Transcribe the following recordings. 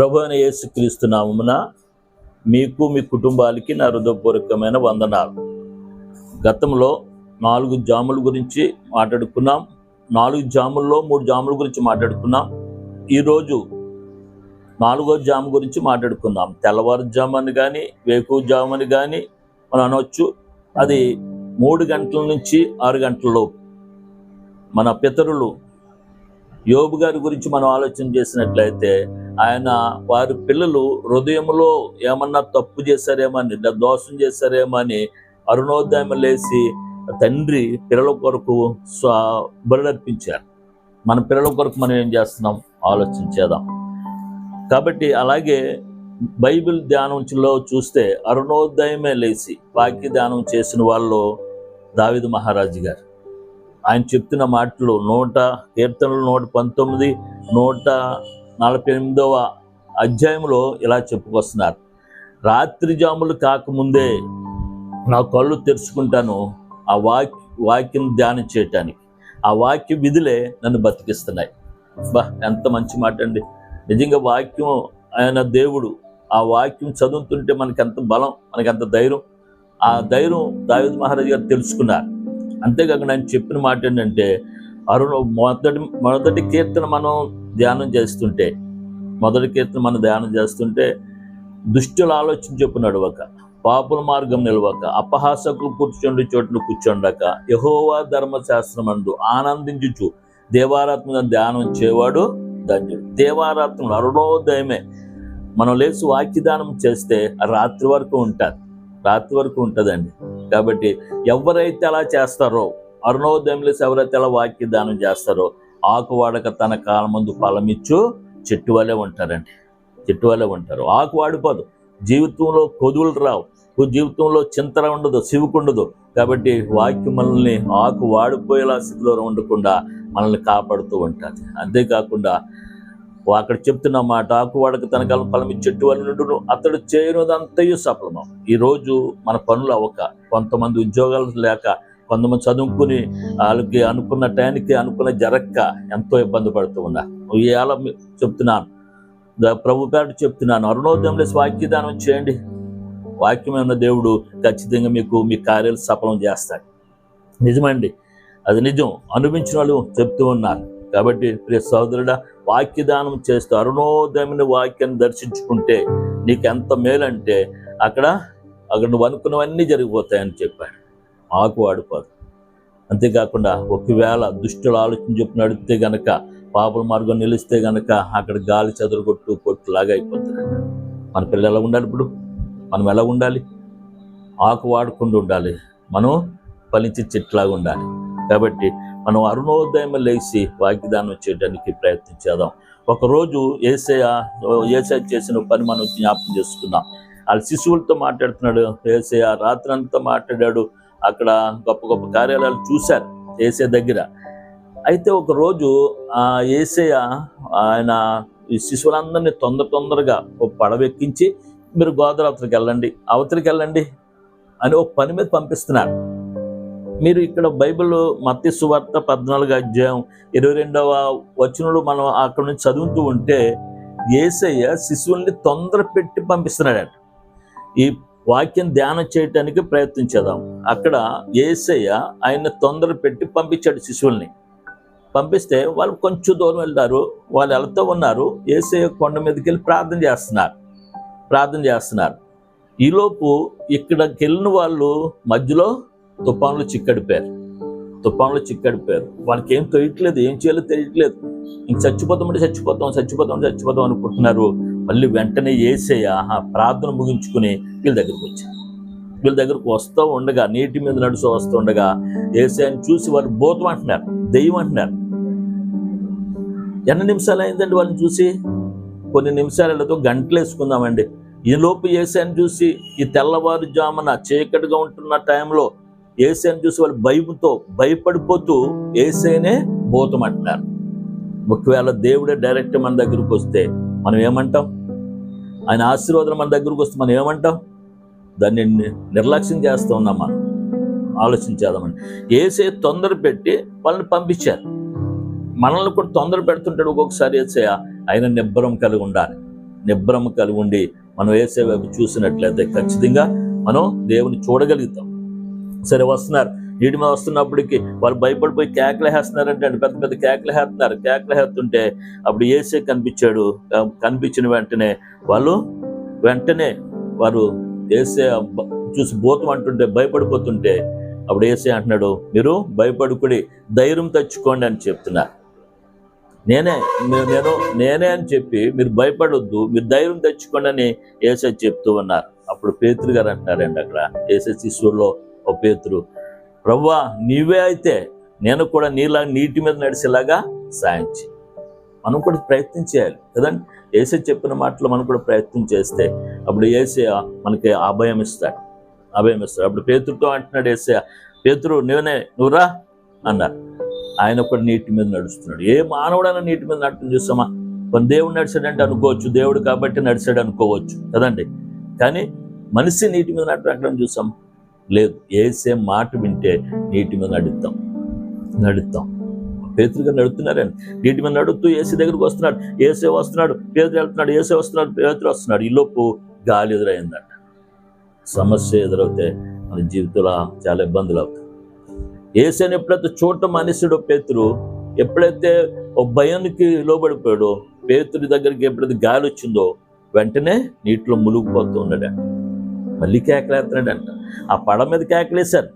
ప్రభు అయిన యేసుక్రీస్తు నామమున మీకు మీ కుటుంబాలకి నా హృదయపూర్వకమైన వందనాలు. గతంలో నాలుగు జాముల గురించి మాట్లాడుకున్నాం. నాలుగు జాముల్లో మూడు జాముల గురించి మాట్లాడుకున్నాం. ఈరోజు నాలుగో జాము గురించి మాట్లాడుకుందాం. తెల్లవారుజామని కానీ వేకువజామని కానీ మనం అనవచ్చు అది మూడు గంటల నుంచి ఆరు గంటల మన పితరులు యోబు గారి గురించి మనం ఆలోచన చేసినట్లయితే ఆయన వారి పిల్లలు హృదయంలో ఏమన్నా తప్పు చేశారేమని లేదా దోషం చేశారేమని అరుణోదయం లేచి తండ్రి పిల్లల కొరకు స్వ బలుడర్పించారు మన పిల్లల కొరకు మనం ఏం చేస్తున్నాం? ఆలోచన కాబట్టి అలాగే బైబిల్ ధ్యానంలో చూస్తే అరుణోదయమే లేచి వాక్య ధ్యానం చేసిన వాళ్ళు దావిదు మహారాజు గారు. ఆయన చెప్తున్న మాటలు నూట కీర్తనలు నూట పంతొమ్మిది నూట నలభై ఎనిమిదవ అధ్యాయంలో ఇలా చెప్పుకొస్తున్నారు. రాత్రి జాములు కాకముందే నా కళ్ళు తెరుచుకుంటాను ఆ వాక్ వాక్యం ధ్యానం చేయటానికి. ఆ వాక్య విధులే నన్ను బతికిస్తున్నాయి. బా ఎంత మంచి మాట అండి. నిజంగా వాక్యం ఆయన దేవుడు ఆ వాక్యం చదువుతుంటే మనకి ఎంత బలం మనకి ఎంత ధైర్యం. ఆ ధైర్యం దావిద్ మహారాజు గారు తెలుసుకున్నారు. అంతేకాకుండా ఆయన చెప్పిన మాట ఏంటంటే అరుణ మొదటి మొదటి కీర్తన మనం ధ్యానం చేస్తుంటే మొదటి కీర్తన మనం ధ్యానం చేస్తుంటే దుష్టుల ఆలోచన చెప్పు నడవక పాపుల మార్గం నిలవక అపహాసకులు కూర్చోండి చోట్ల కూర్చోండక యహోవా ధర్మశాస్త్రం అందు ఆనందించుచు దేవారాత్మ ధ్యానం చేవాడు ధన్యుడు. దేవారాత్మలు అరుణోదయమే. మనం లేచి వాక్యదానం చేస్తే రాత్రి వరకు ఉంటారు రాత్రి వరకు ఉంటుందండి. కాబట్టి ఎవరైతే అలా చేస్తారో అరుణోదయం లేసి ఎవరైతే అలా వాక్యదానం చేస్తారో ఆకు వాడక తన కాలం ముందు ఫలమిచ్చు చెట్టు వలె ఉంటారండి. చెట్టు వలె ఉంటారు. ఆకు వాడిపోదు. జీవితంలో కొదువులు రావు. జీవితంలో చింతన ఉండదు సివుకుండదు కాబట్టి వాక్యం మనల్ని ఆకు వాడిపోయేలా స్థితిలో ఉండకుండా మనల్ని కాపాడుతూ ఉంటుంది. అంతేకాకుండా అక్కడ చెప్తున్న మాట ఆకు వాడక తన కాలం ఫలం చెట్టు వల్ల నుండును. అతడు చేయనుదంతయు సఫలమం. ఈరోజు మన పనులు అవ్వక కొంతమంది ఉద్యోగాలు లేక కొంతమంది చదువుకుని వాళ్ళకి అనుకున్న టైంకి అనుకున్న జరక్క ఎంతో ఇబ్బంది పడుతూ ఉన్నారు ఇవాళ చెప్తున్నాను. ప్రభు పేట చెప్తున్నాను. అరుణోదయంలో వాక్యదానం చేయండి. వాక్యమైన దేవుడు ఖచ్చితంగా మీకు మీ కార్యాలు సఫలం చేస్తాడు. నిజమండి. అది నిజం. అనుభవించిన వాళ్ళు చెప్తూ ఉన్నారు. కాబట్టి ప్రియ సోదరుడా వాక్యదానం చేస్తూ అరుణోదయమైన వాక్యాన్ని దర్శించుకుంటే నీకు ఎంత మేలంటే అక్కడ అక్కడ నువ్వు అనుకున్నవన్నీ జరిగిపోతాయని చెప్పాడు ఆకు వాడిపోదు అంతేకాకుండా ఒకవేళ దుష్టుల ఆలోచన చెప్పి అడిగితే గనక పాపల మార్గం నిలిస్తే గనక అక్కడ గాలి చెదరగొట్టు కొట్టులాగా అయిపోతుంది మన పిల్లలు ఎలా ఉండాలి ఇప్పుడు? మనం ఎలా ఉండాలి? ఆకు వాడకుండా ఉండాలి. మనం ఫలించి చెట్లాగా ఉండాలి. కాబట్టి మనం అరుణోదయం లేచి వాగ్దానం చేయడానికి ప్రయత్నించేద్దాం ఒకరోజు ఏసయ ఏసయ చేసిన పని మనం జ్ఞాపకం చేసుకుందాం. వాళ్ళ శిశువులతో మాట్లాడుతున్నాడు. ఏసయ రాత్రి అంతా మాట్లాడాడు. అక్కడ గొప్ప గొప్ప కార్యాలయాలు చూశారు ఏసే దగ్గర. అయితే ఒకరోజు ఆ ఏసయ ఆయన ఈ శిశువులందరినీ తొందర తొందరగా ఒక పడవెక్కించి మీరు గోదావరికి వెళ్ళండి. అవతలికి వెళ్ళండి అని ఒక పని మీద పంపిస్తున్నారు మీరు ఇక్కడ బైబిల్ మత్తి సువార్త పద్నాలుగు అధ్యాయం ఇరవై రెండవ వచనంలో మనం అక్కడ నుంచి చదువుతూ ఉంటే ఏసయ్య శిశువుల్ని తొందర పెట్టి పంపిస్తున్నాడట. ఈ వాక్యం ధ్యానం చేయటానికి ప్రయత్నించేదాం అక్కడ ఏసయ్య ఆయన తొందర పెట్టి పంపించాడు శిశువుల్ని. పంపిస్తే వాళ్ళు కొంచెం దూరం వెళ్తారు వాళ్ళు వెళ్తూ ఉన్నారు. ఏసయ్య కొండ మీదకి వెళ్ళి ప్రార్థన చేస్తున్నారు. ప్రార్థన చేస్తున్నారు. ఈలోపు ఇక్కడికి వెళ్ళిన వాళ్ళు మధ్యలో తుఫాన్లు చిక్కడిపోయారు తుఫాన్లు చిక్కడిపోయారు వాళ్ళకి ఏం తెలియట్లేదు ఏం చేయాలో తెలియట్లేదు. ఇంక చచ్చిపోతామంటే చచ్చిపోతాం చచ్చిపోతాం చచ్చిపోతాం అనుకుంటున్నారు. మళ్ళీ వెంటనే ఏసేయ ఆహా ప్రార్థన ముగించుకుని వీళ్ళ దగ్గరికి వచ్చారు. వీళ్ళ దగ్గరకు వస్తూ ఉండగా నీటి మీద నడుస్తూ వస్తూ ఉండగా ఏసేయని చూసి వాళ్ళు భూతం అంటున్నారు దెయ్యం అంటున్నారు. ఎన్ని నిమిషాలు అయిందండి వాళ్ళని చూసి? కొన్ని నిమిషాలతో గంటలు వేసుకుందామండి ఈ లోపు చూసి ఈ తెల్లవారుజామున చీకటిగా ఉంటున్న టైంలో ఏసాన్ని చూసి వాళ్ళు భయంతో భయపడిపోతూ ఏసేనే భూతం అంటున్నారు ఒకవేళ దేవుడే డైరెక్ట్ మన దగ్గరకు వస్తే మనం ఏమంటాం? ఆయన ఆశీర్వాదం మన దగ్గరకు వస్తే మనం ఏమంటాం? దాన్ని నిర్లక్ష్యం చేస్తూ ఉన్నాం మనం. ఆలోచించేదామని ఏసే తొందర పెట్టి వాళ్ళని పంపించారు. మనల్ని కూడా తొందర పెడుతుంటాడు ఒక్కొక్కసారి ఏసే. ఆయన నిబ్బరం కలిగి ఉండాలి. నిబ్బరం కలిగి ఉండి మనం ఏసే వైపు చూసినట్లయితే ఖచ్చితంగా మనం దేవుని చూడగలుగుతాం. సరే వస్తున్నారు. నీటి మీద వస్తున్నప్పటికి వాళ్ళు భయపడిపోయి కేకలు వేస్తున్నారంటే పెద్ద పెద్ద కేకలు వేస్తున్నారు. కేకలు వేస్తుంటే అప్పుడు ఏసే కనిపించాడు. కనిపించిన వెంటనే వాళ్ళు వెంటనే వారు ఏసే చూసి భూతం అంటుంటే భయపడిపోతుంటే అప్పుడు ఏసే అంటున్నాడు మీరు భయపడుకుడి ధైర్యం తెచ్చుకోండి అని చెప్తున్నారు నేనే నేను నేనే అని చెప్పి మీరు భయపడొద్దు మీరు ధైర్యం తెచ్చుకోండి అని ఏసే చెప్తూ ఉన్నారు. అప్పుడు పేతురు గారు అంటున్నారండి అక్కడ. ఏసే శిష్యుల్లో ఓ పేతురు ప్రవ్వా నీవే అయితే నేను కూడా నీలా నీటి మీద నడిచేలాగా సాయం చేయి మనం కూడా ప్రయత్నం చేయాలి కదండి? ఏసే చెప్పిన మాటలు మనం కూడా ప్రయత్నం చేస్తే అప్పుడు ఏసే మనకి అభయం ఇస్తాడు అభయం ఇస్తాడు. అప్పుడు పేతురుతో అంటున్నాడు ఏసే పేతురు నువ్వునే నువ్వురా అన్నారు. ఆయన కూడా నీటి మీద నడుస్తున్నాడు. ఏ మానవుడైనా నీటి మీద నడటం చూసామా? కొన్ని దేవుడు నడిచాడంటే అనుకోవచ్చు దేవుడు కాబట్టి నడిచాడు అనుకోవచ్చు కదండి? కానీ మనిషి నీటి మీద నడటం చూసాం. లేదు ఏసే మాట వింటే నీటి మీద నడుస్తాం నడుస్తాం పేతురుగా నడుతున్నారండి నీటి మీద నడుస్తూ ఏసీ దగ్గరికి వస్తున్నాడు. ఏసే వస్తున్నాడు పేదరు వెళ్తున్నాడు ఏసే వస్తున్నాడు పేదరు వస్తున్నాడు. ఈ లోపు గాలి ఎదురైందంట. సమస్య ఎదురవుతే మన జీవితంలో చాలా ఇబ్బందులు అవుతాయి. ఏసైని ఎప్పుడైతే చూడటం మనిషిడో పేతురు ఎప్పుడైతే ఓ భయానికి లోబడిపోయాడో పేతుడి దగ్గరికి ఎప్పుడైతే గాలి వచ్చిందో వెంటనే నీటిలో మునిగిపోతూ ఉన్నాడు మళ్ళీ కేకలేస్తున్నాడంట ఆ పడ మీద కేకలేశారు.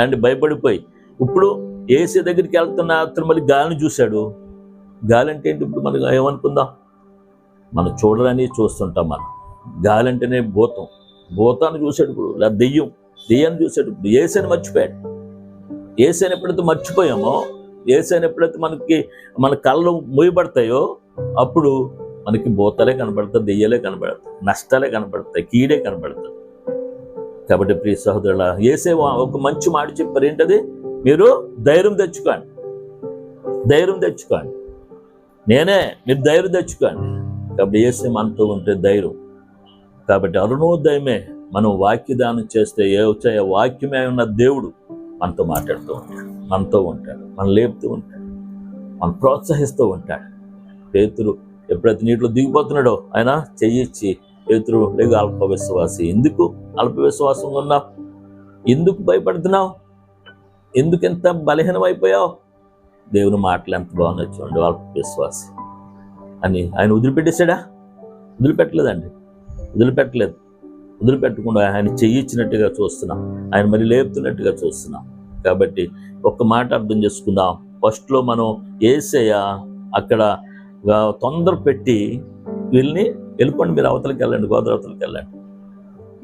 అండ్ భయపడిపోయి. ఇప్పుడు ఏసీ దగ్గరికి వెళ్తున్న అతను మళ్ళీ గాలిని చూశాడు. గాలి అంటే ఏంటి ఇప్పుడు మనం ఏమనుకుందాం? మనం చూడరని చూస్తుంటాం మనం. గాలి అంటేనే భూతం. భూతాన్ని చూశాడు ఇప్పుడు. లేదా దెయ్యం. దెయ్యాన్ని చూశాడు ఇప్పుడు. ఏసీని మర్చిపోయాడు. ఏసీ ఎప్పుడైతే మర్చిపోయామో ఏసీ ఎప్పుడైతే మనకి మన కళ్ళు మూయబడతాయో అప్పుడు మనకి భూతాలే కనబడతాయి దెయ్యాలే కనబడతాయి నష్టాలే కనబడతాయి కీడే కనబడతాయి కాబట్టి ప్రియ సహోదరుల ఏసే ఒక మంచి మాట చెప్పారు. ఏంటది? మీరు ధైర్యం తెచ్చుకోండి. ధైర్యం తెచ్చుకోండి. నేనే మీరు ధైర్యం తెచ్చుకోండి. కాబట్టి ఏసే మనతో ఉంటే ధైర్యం. కాబట్టి అరుణోదయమే మనం వాక్యదానం చేస్తే ఏ వచ్చాయో వాక్యమే ఉన్న దేవుడు మనతో మాట్లాడుతూ ఉంటాడు. మనతో ఉంటాడు. మనం లేపుతూ ఉంటాడు. మనం ప్రోత్సహిస్తూ ఉంటాడు. పేతురు ఎప్పుడైతే నీటిలో దిగిపోతున్నాడో ఆయన చెయ్యిచ్చి పేతురు లేదు అల్ప విశ్వాసి ఎందుకు అల్ప విశ్వాసం ఉన్నావు? ఎందుకు భయపడుతున్నావు? ఎందుకు ఎంత బలహీనం అయిపోయావు దేవుని మాటలు ఎంత బాగున్నాయి చూడండి అల్ప విశ్వాసి అని ఆయన వదిలిపెట్టేశాడా? వదిలిపెట్టలేదండి. వదిలిపెట్టలేదు. వదిలిపెట్టకుండా ఆయన చెయ్యిచ్చినట్టుగా చూస్తున్నాం. ఆయన మరి లేపుతున్నట్టుగా చూస్తున్నాం. కాబట్టి ఒక్క మాట అర్థం చేసుకుందాం. ఫస్ట్లో మనం ఏసయ్య అక్కడ తొందర పెట్టి వీళ్ళని వెళ్ళిపోండి మీరు అవతలకి వెళ్ళండి గోదావరి అవతలకి వెళ్ళండి.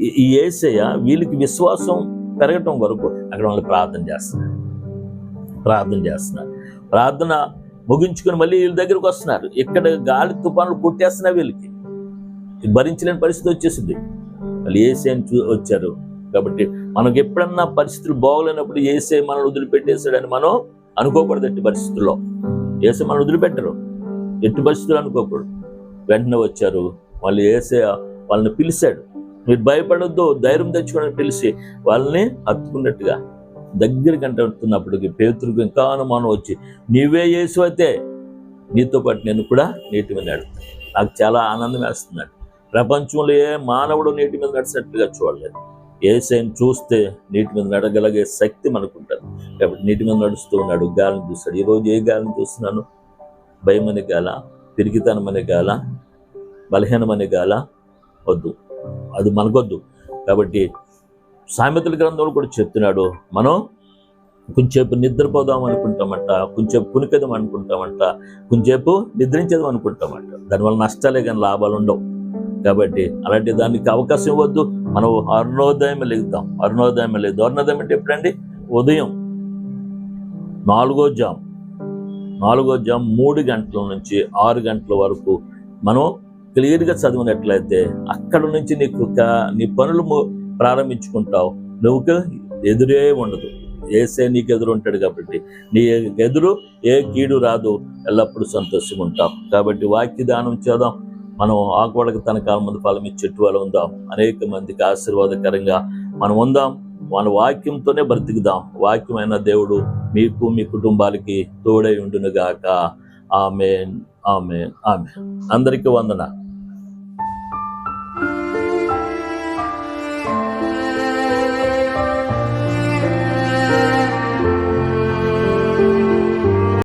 ఈ- ఏసయ్య వీళ్ళకి విశ్వాసం పెరగటం వరకు అక్కడ వాళ్ళు ప్రార్థన చేస్తున్నారు. ప్రార్థన చేస్తున్నారు. ప్రార్థన ముగించుకొని మళ్ళీ వీళ్ళ దగ్గరకు వస్తున్నారు. ఇక్కడ గాలి తుఫాన్లు కొట్టేస్తున్నాయి వీళ్ళకి. భరించలేని పరిస్థితి వచ్చేసింది. మళ్ళీ ఏసే అని చూ వచ్చారు. కాబట్టి మనకు ఎప్పుడన్నా పరిస్థితులు బాగోలేనప్పుడు ఏసే మనల్ని వదిలిపెట్టేశాడని మనం అనుకోకూడదు ఎట్టి పరిస్థితుల్లో. ఏసే మనల్ని వదిలిపెట్టరు. ఎట్టి పరిస్థితులు అనుకోకూడదు. వెంటనే వచ్చారు. వాళ్ళు ఏసే వాళ్ళని పిలిచాడు. మీరు భయపడొద్దు ధైర్యం తెచ్చుకోవడానికి పిలిచి వాళ్ళని హత్తుకున్నట్టుగా దగ్గరికి అంటున్నప్పటికి పేతురికి ఇంకా అనుమానం వచ్చి నీవే యేసు అయితే నీతో పాటు నేను కూడా నీటి మీద నడుతాను నాకు చాలా ఆనందం వేస్తున్నాడు ప్రపంచంలో ఏ మానవుడు నీటి మీద నడిచినట్టుగా చూడలేదు. ఏసైని చూస్తే నీటి మీద నడగలిగే శక్తి మనకుంటుంది. కాబట్టి నీటి మీద నడుస్తూ ఉన్నాడు గాలిని చూస్తాడు. ఈరోజు ఏ గాలిని చూస్తున్నాను? భయం అనే గాల పిరిగితనం అనే గాల బలహీనమని గాల వద్దు. అది మనకొద్దు. కాబట్టి సామెతల గ్రంథంలో కూడా చెప్తున్నాడు మనం కొంచెంసేపు నిద్రపోదాం అనుకుంటామంట కొంచెంసేపు కునికదాం అనుకుంటామంట కొంచెంసేపు నిద్రించేదాం అనుకుంటామంట. దానివల్ల నష్టాలే కానీ లాభాలు ఉండవు. కాబట్టి అలాంటి దానికి అవకాశం ఇవ్వద్దు. మనం అరుణోదయం లెగుతాం. అరుణోదయం లేదు. అరుణోదయం అంటే ఎప్పుడండి? ఉదయం. నాలుగో జామ్. నాలుగో జామ్ మూడు గంటల నుంచి ఆరు గంటల వరకు మనం క్లియర్గా చదివినట్లయితే అక్కడ నుంచి నీకు నీ పనులు ప్రారంభించుకుంటావు. నువ్వు ఎదురే ఉండదు. ఏసే నీకు ఎదురు ఉంటాడు కాబట్టి. నీ ఎదురు ఏ కీడు రాదు. ఎల్లప్పుడూ సంతోషంగా ఉంటాం కాబట్టి వాక్య దానం చేద్దాం. మనం ఆకువాడకు తన కాలం ముందు ఫలం ఇచ్చే చెట్టు వాళ్ళు ఉందాం. అనేక మందికి ఆశీర్వాదకరంగా మనం ఉందాం. మన వాక్యంతోనే బ్రతికుదాం. వాక్యమైన దేవుడు మీకు మీ కుటుంబాలకి తోడై ఉండునుగాక. ఆమె ఆమె ఆమె అందరికీ వందన